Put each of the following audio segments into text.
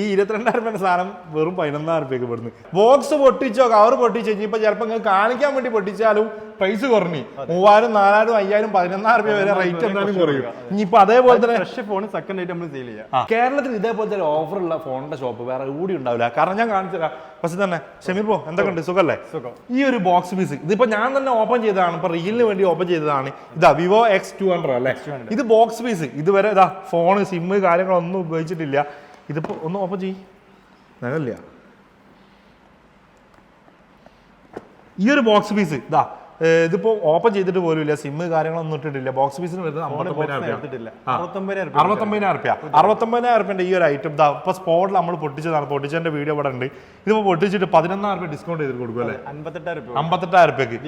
ഈ ഇരുപത്തിരണ്ടായിരം രൂപ സാധനം വെറും പതിനൊന്നായിരം രൂപയ്ക്ക് പെടുന്നു ബോക്സ് പൊട്ടിച്ചോ കവർ പൊട്ടിച്ചോ ഇനിയിപ്പോ ചിലപ്പോൾ നിങ്ങൾക്ക് കാണിക്കാൻ വേണ്ടി പൊട്ടിച്ചാലും പ്രൈസ് കുറഞ്ഞു. മൂവായിരം നാലായിരം അയ്യായിരം പതിനൊന്നായിരം രൂപ വരെ റേറ്റ് എന്തായാലും കുറയും. ഇനിയിപ്പോ അതേപോലെ തന്നെ ഫ്രഷ് ഫോൺ സെക്കൻഡ് ആയിട്ട് നമ്മൾ സെയിൽ ചെയ്യാം. കേരളത്തിൽ ഇതേപോലത്തെ ഒരു ഓഫറുള്ള ഫോണിന്റെ ഷോപ്പ് വേറെ കൂടി ഉണ്ടാവില്ല. കാരണം ഞാൻ കാണിച്ചതാ പക്ഷെ തന്നെ ഷമീർ പോ എന്തൊക്കെ ഉണ്ട്? സുഖല്ലേ? ഈ ഒരു ബോക്സ് പീസ് ഇതിപ്പോ ഞാൻ തന്നെ ഓപ്പൺ ചെയ്തതാണ്. ഇപ്പൊ റീലിന് വേണ്ടി ഓപ്പൺ ചെയ്തതാണ്. ഇതാ വിവോ എക്സ് ടു ഹൺഡ്രഡ് അല്ലേ? ഇത് ബോക്സ് പീസ് ഇതുവരെ ഇതാ ഫോണ് സിമ്മ് കാര്യങ്ങളൊന്നും ഉപയോഗിച്ചിട്ടില്ല. ഇതിപ്പോ ഒന്ന് ഓപ്പൺ ചെയ്യ്. ഞങ്ങളില്ല ഈ ഒരു ബോക്സ് പീസ് ഇതാ ഇതിപ്പോ ഓപ്പൺ ചെയ്തിട്ട് പോലും ഇല്ല. സിമ്മ് കാര്യങ്ങളൊന്നും ഇട്ടിട്ടില്ല. ബോക്സ് ഓഫീസിന് വരുന്നത് അമ്പത്തൊമ്പതിനായിരം. അറുപത്തൊമ്പതിനായിരം റുപ്യ അറുപത്തൊമ്പതിനായിരം റുപ്യന്റെ ഈ ഒരു ഐറ്റം ഇതാ ഇപ്പൊ സ്പോട്ടിൽ നമ്മൾ പൊട്ടിച്ചതാണ്. പൊട്ടിച്ചതിന്റെ വീഡിയോ ഇവിടെ ഉണ്ട്. ഇതിപ്പോ പൊട്ടിച്ചിട്ട് പതിനൊന്നായിരം റുപ്യ ഡിസ്കൗണ്ട് ചെയ്ത് കൊടുക്കും അല്ലേ? അൻപത്തെട്ടായിരം രൂപ അമ്പത്തെട്ടായിരം റുപ്യക്ക്.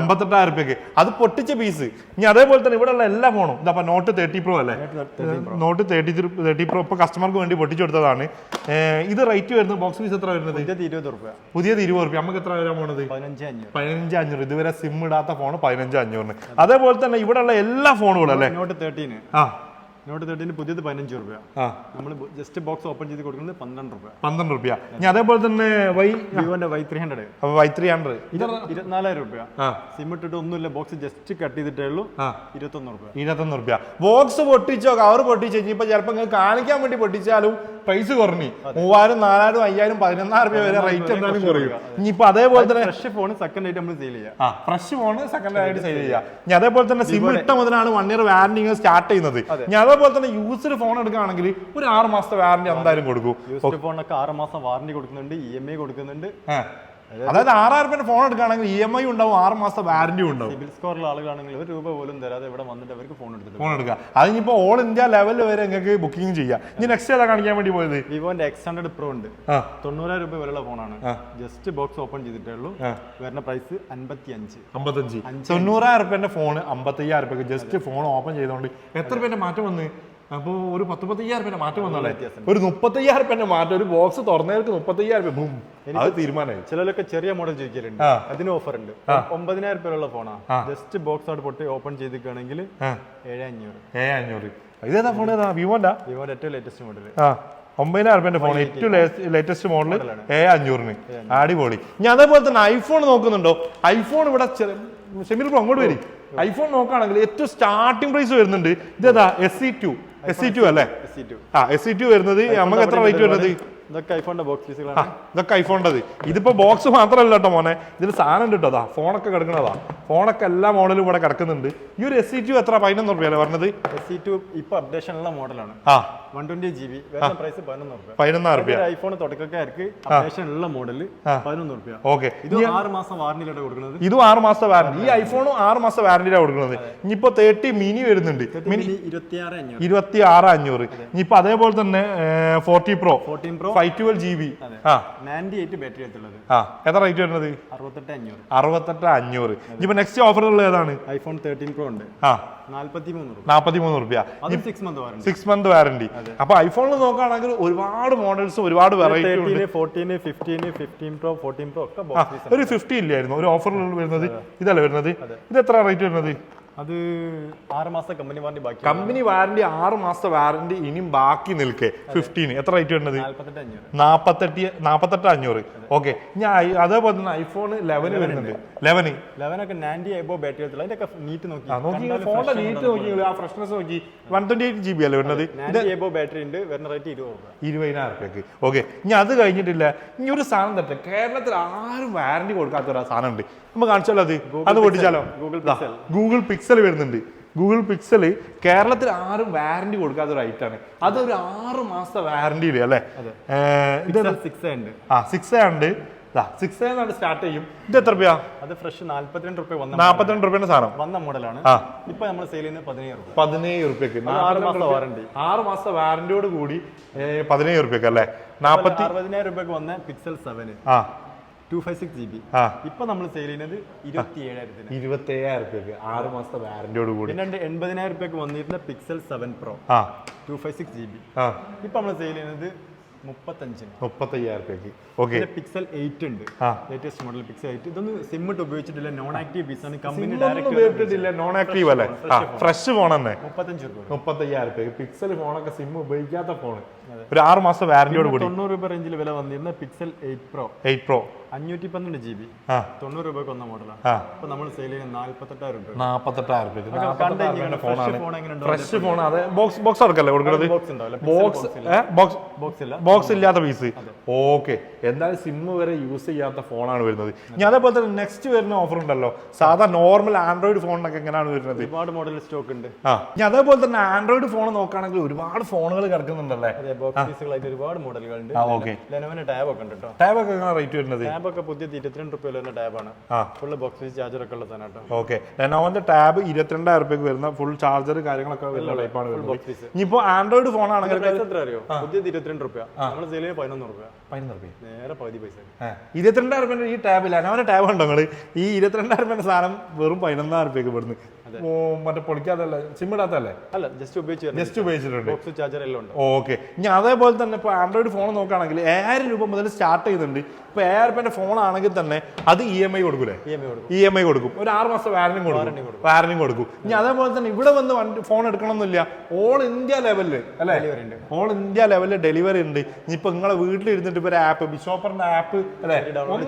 അമ്പത്തെട്ടായിരം റുപ്യക്ക്. അത് പൊട്ടിച്ച പീസ് ഇനി അതേപോലെ തന്നെ ഇവിടെ ഉള്ള എല്ലാ ഫോണും ഇതാ നോട്ട് തേർട്ടി പ്രോ അല്ലേ? നോട്ട് തേർട്ടി തേർട്ടി പ്രോ ഇപ്പൊ കസ്റ്റമർക്ക് വേണ്ടി പൊട്ടിച്ചു കൊടുത്തതാണ്. ഇത് റേറ്റ് വരുന്നത് ബോക്സ് പീസ് എത്ര വരുന്നത്? പുതിയത് ഇരുപത് റുപ്യ. നമുക്ക് എത്ര വരാൻ പോണത്? പതിനഞ്ച് അഞ്ഞൂറ്. പതിനഞ്ച് അഞ്ഞൂറ്. ഇതുവരെ സിം ഇടാത്ത ഫോൺ പതിനഞ്ച് അഞ്ഞൂറിന്. അതേപോലെ തന്നെ ഇവിടെ ഉള്ള എല്ലാ ഫോണുകളും അല്ലേ? നോട്ട് തേർട്ടീന് ആ. നോട്ട് തേർട്ടീന് പുതിയത് പതിനഞ്ച് രൂപ. നമ്മൾ ജസ്റ്റ് ബോക്സ് ഓപ്പൺ ചെയ്ത് കൊടുക്കുന്നത് പന്ത്രണ്ട് രൂപ. പന്ത്രണ്ട് റുപ്യ ഇനി അതേപോലെ തന്നെ Y വിവോന്റെ Y three hundred Y three hundred ഇരുപത്തിനാലായിരം രൂപ സിം ഇട്ടിട്ട് ഒന്നുമില്ല ബോക്സ് ജസ്റ്റ് കട്ട് ചെയ്തിട്ടേ ഉള്ളൂ. ഇരുപത്തൊന്ന് രൂപ. ഇരുപത്തൊന്ന് റുപ്യ ബോക്സ് പൊട്ടിച്ചോ കവർ പൊട്ടിച്ചോ ഇനിയിപ്പോ ചിലപ്പോൾ കാണിക്കാൻ വേണ്ടി പൊട്ടിച്ചാലും പ്രൈസ് കുറഞ്ഞു. മൂവായിരം നാലായിരം അയ്യായിരം പതിനൊന്നായിരം രൂപ വരെ റേറ്റ് എന്തായാലും കുറയും. ഇനിയിപ്പോ അതേപോലെ തന്നെ ഫ്രഷ് ഫോൺ സെക്കൻഡ് ആയിട്ട് നമ്മൾ സെയിൽ ചെയ്യാം. ആ ഫ്രഷ് ഫോൺ സെക്കൻഡ് ആയിട്ട് സെയിൽ ചെയ്യാം. ഇനി അതേപോലെ തന്നെ സിം ഇട്ട മുതലാണ് വൺ ഇയർ വാറന്റി സ്റ്റാർട്ട് ചെയ്യുന്നത്. ഇനി അതേപോലെ തന്നെ യൂസ്ഡ് ഫോൺ എടുക്കുകയാണെങ്കിൽ ഒരു ആറ് മാസത്തെ വാറന്റി എന്തായാലും കൊടുക്കും. യൂസ്ഡ് ഫോണൊക്കെ ആറ് മാസം വാറന്റി കൊടുക്കുന്നുണ്ട് ഇ എം ഐ കൊടുക്കുന്നുണ്ട്. അതായത് ആറായിരം രൂപ ഫോൺ എടുക്കുകയാണെങ്കിൽ ഇ എം ഐ ഉണ്ടാവും ആറ് മാസത്തെ വാറന്റി ഉണ്ടാവും. സിബിൽ സ്കോറുള്ള ആളുകളാണെങ്കിൽ ഒരു രൂപ പോലും തരാതെ ഇവിടെ വന്നിട്ട് അവർക്ക് ഫോൺ എടുത്തിട്ട് ഫോൺ എടുക്കുക. അതിനിപ്പോ ഓൾ ഇന്ത്യ ലെവൽ വരെ നിങ്ങൾക്ക് ബുക്കിംഗ് ചെയ്യാം. ഇനി നെക്സ്റ്റ് ഏതാ കാണിക്കാൻ വേണ്ടി പോയത്? വിവോന്റെ എക്സ് ഹൺഡ്രഡ് പ്രോ ഉണ്ട്. തൊണ്ണൂറായിരം രൂപ വിലയുള്ള ഫോണാണ് ജസ്റ്റ് ബോക്സ് ഓപ്പൺ ചെയ്തിട്ടേ ഉള്ളൂ. വരുന്ന പ്രൈസ് അൻപത്തി അഞ്ച് അമ്പത്തഞ്ച് തൊണ്ണൂറായിരം ഫോൺ അമ്പത്തയ്യായിരം രൂപ ജസ്റ്റ് ഫോൺ ഓപ്പൺ ചെയ്തോണ്ട് എത്ര രൂപന്റെ മാറ്റം വന്ന്? അപ്പോൾ ഒരു പത്ത് പത്തയ്യായിരം രൂപ മാറ്റം വന്നോളെ ഒരു മുപ്പത്തയ്യായിരം രൂപ മാറ്റം ഒരു ബോക്സ് തുറന്നവർക്ക് മുപ്പത്തയ്യായിരം രൂപ ബും അത് തീരുമാനമായി. ചിലരൊക്കെ ചെറിയ മോഡൽ ചോദിക്കലുണ്ട്. അതിന് ഓഫർ ഉണ്ട്. ഒമ്പതിനായിരം രൂപയുള്ള ഫോണാ ജസ്റ്റ് ബോക്സ് അവിടെ പൊട്ടി ഓപ്പൺ ചെയ്തിക്കുകയാണെങ്കിൽ ഏഴ് അഞ്ഞൂറ് ഇതേതാ ഫോൺ ഏതാ? വിവോന്റെ? വിവോന്റെ ഏറ്റവും ലേറ്റസ്റ്റ് മോഡൽ ആ. ഒമ്പതിനായിരം റുപ്യന്റെ ഫോൺ ഏറ്റവും ലേറ്റസ്റ്റ് മോഡൽ ഏ അഞ്ഞൂറിന് അടിപൊളി. ഞാൻ അതേപോലെ തന്നെ ഐഫോൺ നോക്കുന്നുണ്ടോ? ഐഫോൺ ഇവിടെ ഷമീർ അങ്ങോട്ട് വരും. ഐഫോൺ നോക്കുകയാണെങ്കിൽ ഏറ്റവും സ്റ്റാർട്ടിംഗ് പ്രൈസ് വരുന്നുണ്ട്. ഇതേതാ? S C two S C two അല്ലേ? സി ആ എസ് സി ടു വരുന്നത് നമുക്ക് എത്ര റേറ്റ് വരുന്നത്? ഇതൊക്കെ ഐഫോണിന്റെ ബോക്സ് പീസുകളാണ് ഇതൊക്കെ ഐഫോണിന്റെത് ഇതിപ്പോ ബോക്സ് മാത്രമല്ല കേട്ടോ മോനെ. ഇതിൽ സാധനം ഉണ്ട് കേട്ടോ. അതാ ഫോണൊക്കെ കിടക്കുന്നതാ. ഫോണൊക്കെ എല്ലാ മോഡലും ഇവിടെ കിടക്കുന്നുണ്ട്. ഈ ഒരു എസ് സി ടു എത്ര? പതിനൊന്ന് റുപ്യല്ലേ പറഞ്ഞത്? എസ് സി ടു ഇപ്പൊ അപ്ഡേഷൻ ഉള്ള മോഡലാണ് ആ. One twenty G B price പതിനൊന്ന് പതിനൊന്നായിരം റുപ്യ ഐഫോൺ തുടക്കക്കാർക്ക് അപ്ഡേഷൻ ഉള്ള മോഡൽ പതിനൊന്ന് രൂപ ഓക്കെ. ഇത് ആറ് മാസം വാറന്റിയിലാണ് കൊടുക്കുന്നത്? ഇതും ആറ് മാസത്തെ വാറന്റി ഈ ഐഫോണും ആറ് മാസം വാറന്റിയിലാണ് കൊടുക്കുന്നത്. ഇനിയിപ്പോ തേർട്ടി മിനി വരുന്നുണ്ട്. മിനി ഇരുപത്തി ആറ് അഞ്ഞൂറ്. ഇനിയിപ്പോ അതേപോലെ തന്നെ forty pro fourteen pro five twelve G B ആ. നയന്റി എയ്റ്റ് ബാറ്ററി എത്തുള്ളത് ആ. എത്ര റേറ്റ് വരുന്നത്? അറുപത്തെട്ട് അഞ്ഞൂറ്. അറുപത്തെട്ട് അഞ്ഞൂറ്. ഇനിയിപ്പോ നെക്സ്റ്റ് ഓഫറുള്ള ഏതാണ്? ഐഫോൺ തേർട്ടീൻ പ്രോ ഉണ്ട്. ആ. നാല്പത്തി മൂന്ന് രൂപ നാൽപ്പത്തി മൂന്ന് റുപ്യ സിക്സ് മന്ത് വാറന്റി അപ്പൊ ഐഫോണിൽ നോക്കുകയാണെങ്കിൽ ഒരുപാട് മോഡൽസ് ഒരുപാട് വെറൈറ്റി പ്രോ ഫോർട്ടീൻ പ്രോ ഒക്കെ ഒരു ഫിഫ്റ്റി ഇല്ലായിരുന്നു. ഒരു ഓഫറിൽ വരുന്നത് ഇതല്ല വരുന്നത്. ഇത് എത്ര റേറ്റ് വരുന്നത്? അത് ആറ് മാസത്തെ കമ്പനി വാറന്റി ബാക്കി. കമ്പനി വാറന്റി ആറ് മാസത്തെ വാറന്റി ഇനിയും ബാക്കി നിൽക്കേ. ഫിഫ്റ്റീന് എത്ര റേറ്റ് വരുന്നത്? നാപ്പത്തെട്ട് അഞ്ഞൂറ്. ഓക്കെ ഞാൻ അതേപോലെ തന്നെ ഐഫോൺ ലെവന് വരുന്നുണ്ട്. ലെവന് ലെവനൊക്കെ നയന്റി എബോ ബാറ്ററി എത്തുള്ള അതിന്റെ ഒക്കെ നീറ്റ് നോക്കി. നോക്കി. ഫോണിന്റെ നീറ്റ് നോക്കി. ആ ഫ്രഷ്നസ് നോക്കി. One twenty eight G B അല്ലേ വരുന്നത്? എബോ ബാറ്ററി ഉണ്ട്. വരുന്ന റേറ്റ് ഇരുപത് രൂപ. ഇരുപതിനായിരം റുപ്യക്ക് ഓക്കെ ഇനി അത് കഴിഞ്ഞിട്ടില്ല. ഇനി ഒരു സാധനം തട്ടെ കേരളത്തിൽ ആരും വാറന്റി കൊടുക്കാത്ത ഒരു സാധനം ഉണ്ട്. നമ്മൾ കാണിച്ചാലോ അത്? അത് പൊട്ടിച്ചാലോ? ഗൂഗിൾ ഗൂഗിൾ പിക്സൽ വരുന്നുണ്ട്. ഗൂഗിൾ പിക്സൽ കേരളത്തിൽ ആരും വാറന്റി കൊടുക്കാത്ത ഒരു ഐറ്റാണ് അതൊരു ആറ് മാസത്തെ വാറന്റി അല്ലേ? അല്ലെ ഇത് സിക്സ് ഉണ്ട്. ആ സിക്സ് ഉണ്ട്. സിക്സ് എന്നാണ് സ്റ്റാർട്ട് ചെയ്യും. ഇത് എത്ര രൂപയാ? അത് ഫ്രഷ് നാല്പത്തിരണ്ട് റുപ്യ വന്ന നാല്പത്തിരണ്ട് റുപ്യന്റെ സാധനം. വന്ന മോഡലാണ്. ഇപ്പൊ നമ്മൾ സെയിൽ ചെയ്യുന്നത് പതിനേഴ് രൂപ പതിനേഴ് റുപ്യക്ക്. ആറ് മാസം വാറന്റി ആറ് മാസത്തെ വാറന്റിയോട് കൂടി പതിനേഴ് റുപ്യക്ക് അല്ലേ? നാപ്പത്തി അറുപതിനായിരം രൂപയ്ക്ക് വന്ന പിക്സൽ സെവന് ആ. Two five six G B ഇപ്പൊ നമ്മൾ സെയിൽ ചെയ്യുന്നത് ഇരുപത്തി ഏഴായിരത്തിന് ഇരുപത്തി ഏഴായിരം രൂപയ്ക്ക് ആറ് മാസത്തെ വാറന്റിയോട് കൂടി. പിന്നെ എൺപതിനായിരം രൂപയ്ക്ക് വന്നിരുന്ന Pixel seven pro two five six G B ഇപ്പൊ നമ്മൾ സെയിൽ ചെയ്യുന്നത് മുപ്പത്തഞ്ചിന്. മുപ്പത്തയ്യായിരം റുപ്യക്ക് ഓക്കെ. പിന്നെ പിക്സൽ എയ്റ്റ് ഉണ്ട്. ലേറ്റസ്റ്റ് മോഡൽ പിക്സൽ എയ്റ്റ് ഇതൊന്നും സിം ഇട്ട് ഉപയോഗിച്ചിട്ടില്ല. നോൺ ആക്റ്റീവ് പീസ് ആണ് കമ്പനി ഡയറക്റ്റ് ഉപയോഗിച്ചിട്ടില്ല. നോൺ ആക്റ്റീവ് അല്ലേ? ഫ്രഷ് ഫോൺ തന്നെ മുപ്പത്തഞ്ച് രൂപ. മുപ്പത്തയ്യായിരം പിക്സൽ ഫോണൊക്കെ സിം ഉപയോഗിക്കാത്ത ഫോൺ ഒരു ആറ് മാസം വാറന്റിയോട് കൂടി. തൊണ്ണൂറ് രൂപ റേഞ്ചിൽ വില വന്നിരുന്ന Pixel eight pro eight pro അഞ്ഞൂറ്റി പന്ത്രണ്ട് ജി ബി ആ. തൊണ്ണൂറ് രൂപയ്ക്ക് വന്ന മോഡലാണ് അപ്പൊ നമ്മൾ സെയിൽ നാല്പത്തെട്ടായിരം രൂപ രൂപ ഫ്രഷ് ഫോൺ അതെ ബോക്സ് ബോക്സ് അടക്കല്ലേ കൊടുക്കുന്നത്. ബോക്സ് ബോക്സ് ബോക്സ് ബോക്സ് ഇല്ല. ബോക്സ് ഇല്ലാത്ത പീസ് ഓക്കെ എന്തായാലും സിം വരെ യൂസ് ചെയ്യാത്ത ഫോണാണ് വരുന്നത്. ഇനി അതേപോലെ തന്നെ നെക്സ്റ്റ് വരുന്ന ഓഫർ ഉണ്ടല്ലോ. സാധാ നോർമൽ ആൻഡ്രോയിഡ് ഫോണിനൊക്കെ എങ്ങനെയാണ് വരുന്നത്? ഒരുപാട് മോഡൽ സ്റ്റോക്ക് ഉണ്ട്. ഇനി അതേപോലെ തന്നെ ആൻഡ്രോയിഡ് ഫോൺ നോക്കുകയാണെങ്കിൽ ഒരുപാട് ഫോണുകൾ കിടക്കുന്നുണ്ടല്ലേ? ബോക്സ് പീസുകളായിട്ട് ഒരുപാട് മോഡലുകളുണ്ട് ആ ലെനോവിന്റെ ടാബ് ഒക്കെ ഉണ്ട് കേട്ടോ ടാബ് ഒക്കെ റേറ്റ് വരുന്നത്? ടാബ് ഒക്കെ പുതിയ ഇരുപത്തിരണ്ട് റുപ്യ വരുന്ന ടാബാണ് ഫുൾ ബോക്സ് പീസ് ചാർജർ ഒക്കെ ഉള്ള സാധനം കേട്ടോ ഓക്കെ ലെനോവന്റെ ടാബ് ഇരുപത്തിരണ്ടായിരം റുപ്യക്ക് വരുന്ന ഫുൾ ചാർജർ കാര്യങ്ങളൊക്കെ വരുന്ന ടൈപ്പാണ് ഇനിയിപ്പോ ആൻഡ്രോയിഡ് ഫോൺ ആണെങ്കിൽ എത്ര അറിയോ? പുതിയ ഇരുപത്തിരണ്ട് റുപ്യ. നമ്മൾ സെയിൽ പതിനൊന്ന് റുപ്യ. പതിനൊന്ന് രൂപ നേരെ പകുതി പൈസ. ഇരുപത്തിരണ്ടായിരം റുപ്യന്റെ ഈ ടാബ് ലെനോവന്റെ ടാബ് ഉണ്ടോ നിങ്ങൾ ഈ ഇരുപത്തിരണ്ടായിരം റുപ്യന്റെ സാധനം വെറും പതിനൊന്നായിരം രൂപയ്ക്ക് ഓ, മറ്റേ പൊളിക്കാതല്ല സിം ഇടാത്തല്ലേ? അല്ല ജസ്റ്റ് ഉപയോഗിച്ച് ജസ്റ്റ് ഉപയോഗിച്ചിട്ടുണ്ട്. ബോക്സ് ചാർജർ എല്ലാം ഉണ്ട്. ഓക്കെ ഇനി അതേപോലെ തന്നെ ഇപ്പോൾ ആൻഡ്രോയിഡ് ഫോൺ നോക്കുകയാണെങ്കിൽ ഏഴായിരം രൂപ മുതൽ സ്റ്റാർട്ട് ചെയ്യുന്നുണ്ട്. ഇപ്പോൾ ഏഴായിരം രൂപയുടെ ഫോൺ ആണെങ്കിൽ തന്നെ അത് ഇ എം ഐ കൊടുക്കൂലേ? ഇ എം ഐ കൊടുക്കും. ഒരു ആറ് മാസം വാറന്റി കൊടുക്കും. വാറന്റി കൊടുക്കും. ഇനി അതേപോലെ തന്നെ ഇവിടെ വന്ന് വണ്ടി ഫോൺ എടുക്കണമെന്നില്ല. ഓൾ ഇന്ത്യ ലെവലിൽ അല്ലേ? ഓൾ ഇന്ത്യ ലെവലിൽ ഡെലിവറി ഉണ്ട്. ഇനിയിപ്പോൾ നിങ്ങളെ വീട്ടിലിരുന്നിട്ട് ഇപ്പൊ ഒരു ആപ്പ് ബിഷോപ്പറിന്റെ ആപ്പ് അല്ലേ?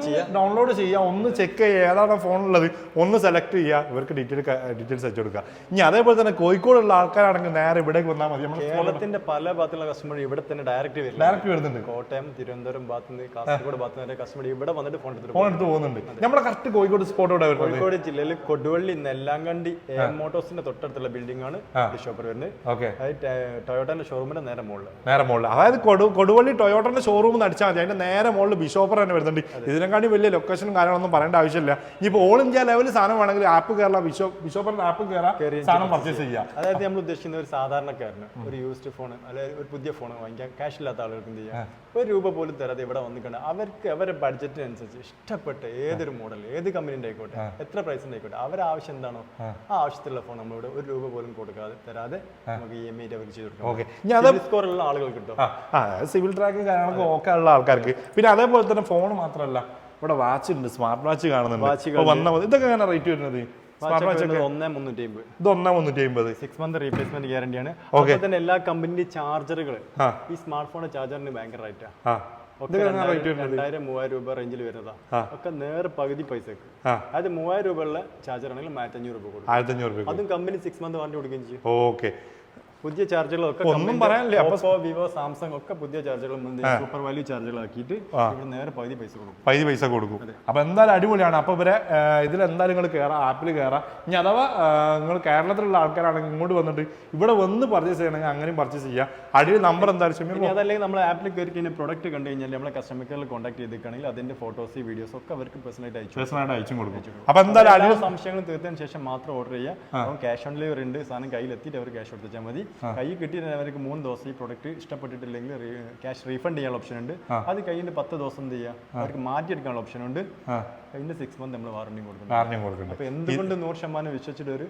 ചെയ്യാം. ഡൗൺലോഡ് ചെയ്യുക ഒന്ന് ചെക്ക് ചെയ്യുക ഏതാണ് ഫോൺ ഉള്ളത്? ഒന്ന് സെലക്ട് ചെയ്യുക ഇവർക്ക് ഡീറ്റെയിൽ ഡീറ്റെയിൽസ് അയച്ചു കൊടുക്കുക. ഇനി അതേപോലെ തന്നെ കോഴിക്കോടുള്ള ആൾക്കാരാണെങ്കിൽ നേരെ ഇവിടെ വന്നാൽ മതി. നമ്മൾ കേരളത്തിന്റെ പല ഭാഗത്തുള്ള കസ്റ്റമർ ഇവിടെ തന്നെ ഡയറക്റ്റ് ഡയറക്റ്റ് വരുന്നുണ്ട്. കോട്ടയം തിരുവനന്തപുരം ഭാഗത്തുനിന്ന് കാസർഗോഡ് ഭാഗത്തുനിന്ന് കസ്റ്റമർ ഇവിടെ വന്നിട്ട് ഫോൺ എടുത്ത് ഫോൺ എടുത്ത് പോകുന്നുണ്ട്. നമ്മൾ കറക്റ്റ് കോഴിക്കോട് സ്പോട്ട് ഇവിടെ വരുന്നത്? കോഴിക്കോട് ജില്ലയിൽ കൊടുവള്ളി നെല്ലാങ്കണ്ടി മോട്ടോസിന്റെ മോട്ടോഴ്സിന്റെ തൊട്ടടുത്തുള്ള ബിൽഡിംഗ് ആണ് ഷോപ്പർ വരുന്നത്. ഓക്കെ. ടൊയോട്ടന്റെ ഷോറൂമിന്റെ നേരെ മുകളിൽ നേരെ മുകളിൽ അതായത് കൊടു കൊടുവള്ളി ടൊയോട്ടന്റെ ഷോറൂം എന്ന് അടിച്ചാൽ മതി. അതിന്റെ നേരെ മുകളിൽ ബിഷോപ്പർ തന്നെ വരുന്നുണ്ട്. ഇതിനെക്കാട്ടി വലിയ ലൊക്കേഷനും കാര്യങ്ങളൊന്നും പറയേണ്ട ആവശ്യമില്ല. ഇനിയിപ്പോൾ ഓൾ ഇന്ത്യ ലെവലിൽ സാധനം വേണമെങ്കിൽ ആപ്പ് കേരള ബിഷോ ബിഷോപ്പറിന്റെ ആപ്പ് കയറാം സാധനം പർച്ചേസ് ചെയ്യാം. അതായത് നമ്മൾ ഉദ്ദേശിക്കുന്ന ഒരു സാധാരണക്കാരന് ഒരു യൂസ്ഡ് ഫോൺ അല്ലെങ്കിൽ ഒരു പുതിയ ഫോൺ വാങ്ങിക്കാൻ ക്യാഷ് ഇല്ലാത്ത ആളുകൾക്ക് എന്ത് ചെയ്യാം? ഒരു രൂപ പോലും തരാതെ ഇവിടെ വന്നിട്ടുണ്ട് അവർക്ക് അവരുടെ ബഡ്ജറ്റിനനുസരിച്ച് ഇഷ്ടപ്പെട്ട ഏതൊരു മോഡൽ ഏത് കമ്പനിന്റെ ആയിക്കോട്ടെ എത്ര പ്രൈസിന്റെ ആയിക്കോട്ടെ അവരുടെ ആവശ്യം എന്താണോ ആ. ആവശ്യത്തിലുള്ള ഫോൺ നമ്മളിവിടെ ഒരു രൂപ പോലും കൊടുക്കാതെ തരാതെ നമുക്ക് ഇ എം ഐ അവർക്ക് ചെയ്ത് കൊടുക്കാം. സ്കോർ ഉള്ള ആളുകൾ കിട്ടും? സിവിൽ ട്രാക്കും കാര്യങ്ങളൊക്കെ ഓക്കെ ഉള്ള ആൾക്കാർക്ക്. പിന്നെ അതേപോലെ തന്നെ ഫോൺ മാത്രമല്ല ഇവിടെ വാച്ച് ഉണ്ട് സ്മാർട്ട് വാച്ച് കാണുന്നുണ്ട്. വന്ന മതി ഇതൊക്കെ എങ്ങനെ റേറ്റ് വരുന്നത്? സ്മാർട്ട് വാച്ച് ഒന്നേ മുന്നൂറ്റി അമ്പത് ഇത് ഒന്നാ മുന്നൂറ്റി അമ്പത് സിക്സ് മന്ത് റീപ്ലേസ്മെന്റ് ഗ്യാരണ്ടിയാണ് അതുപോലെ തന്നെ എല്ലാ കമ്പനി ചാർജറുകൾ ഈ സ്മാർട്ട് ഫോണിന്റെ ചാർജറിന് ഭയങ്കര റേറ്റാ രണ്ടായിരം മൂവായിരം രൂപ റേഞ്ചിൽ വരുന്നതാ. ഒക്കെ നേരെ പകുതി പൈസക്ക്. അതായത് മൂവായിരം രൂപയുള്ള ചാർജർ ആണെങ്കിൽ ആയിരത്തഞ്ഞൂറ് രൂപ കൊടുക്കും. അതും കമ്പനി സിക്സ് മന്ത് വാറണ്ടി കൊടുക്കുകയും ചെയ്യും. ഓക്കെ പുതിയ ചാർജറുകളൊക്കെ ഒന്നും പറയാനില്ല. അപ്പൊ ഓപ്പോ വിവോ സാംസങ് ഒക്കെ പുതിയ ചാർജറുകൾ സൂപ്പർ വാല്യൂ ചാർജറുകൾ ആക്കിയിട്ട് നേരെ പകുതി പൈസ കൊടുക്കും. പകുതി പൈസ കൊടുക്കും. അപ്പൊ എന്തായാലും അടിപൊളിയാണ്. അപ്പൊ ഇവരെ ഇതിൽ എന്തായാലും നിങ്ങൾ കയറാം ആപ്പിൽ കയറാം ഇനി അഥവാ നിങ്ങൾ കേരളത്തിലുള്ള ആൾക്കാരാണെങ്കിൽ ഇങ്ങോട്ട് വന്നിട്ട് ഇവിടെ വന്ന് പർച്ചേസ് ചെയ്യണമെങ്കിൽ അങ്ങനെയും പർച്ചേസ് ചെയ്യാം. അടിയിൽ നമ്പർ എന്തായാലും അതല്ലെങ്കിൽ നമ്മൾ ആപ്പിൽ കയറി കഴിഞ്ഞാൽ പ്രൊഡക്റ്റ് കണ്ടു കഴിഞ്ഞാൽ നമ്മളെ കസ്റ്റമർ കെയറിൽ കോൺടാക്ട് ചെയ്തിരിക്കുകയാണെങ്കിൽ അതിന്റെ ഫോട്ടോസ് വീഡിയോസ് ഒക്കെ അവർക്ക് പേഴ്സണലായിട്ട് അയച്ചു പേഴ്സണായിട്ട് അയച്ചും കൊടുക്കും. അപ്പൊ എന്തായാലും സംശയങ്ങൾ തീർത്തതിന് ശേഷം മാത്രം ഓർഡർ ചെയ്യുക. ക്യാഷ് ഓൺ ഡെലിവറി ഉണ്ട്. സാധനം കയ്യിൽ എത്തിയിട്ട് അവർ ക്യാഷ് കൊടുത്താൽ മതി. കൈ കിട്ടിയിട്ട് അവർക്ക് മൂന്ന് ദിവസം ഈ പ്രൊഡക്റ്റ് ഇഷ്ടപ്പെട്ടിട്ടില്ലെങ്കിൽ ക്യാഷ് റീഫണ്ട് ചെയ്യാനുള്ള ഓപ്ഷൻ ഉണ്ട്. അത് കഴിഞ്ഞിട്ട് പത്ത് ദിവസം എന്ത് ചെയ്യുക അവർക്ക് മാറ്റിയെടുക്കാനുള്ള ഓപ്ഷൻ ഉണ്ട്. കഴിഞ്ഞ സിക്സ് മന്ത് നമ്മൾ വാറണ്ടി കൊടുക്കുന്നു കാര്യം കൊടുക്കുന്നുണ്ട്. അപ്പൊ എന്തുകൊണ്ട് നൂറ് ശതമാനം വിശ്വസിച്ചിട്ട് ഒരു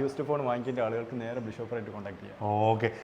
യൂസ്ഡ് ഫോൺ വാങ്ങിക്കേണ്ട ആളുകൾക്ക് നേരെ ബിഷോപ്പറായിട്ട് കോൺടാക്ട് ചെയ്യാം. ഓക്കെ